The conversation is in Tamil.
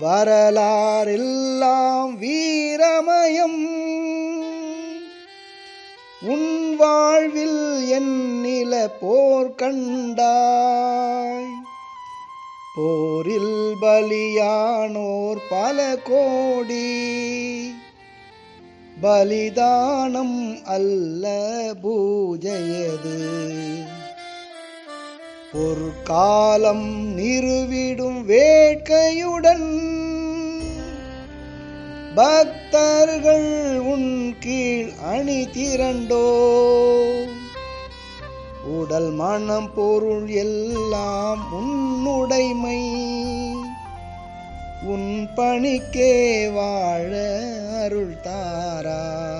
வரலாறெல்லாம் வீரமயம். உன் வாழ்வில் என் நில போர் கண்டாய். போரில் பலியானோர் பல கோடி. பலிதானம் அல்ல பூஜையது. பொற்காலம் நிறுவிடும் வே வேட்கையுடன் பக்தர்கள் உன் கீழ் அணி திரண்டோ. உடல் மனம் பொருள் எல்லாம் உன்னுடைமை. உன் பணிக்கே வாழ அருள் தாரா.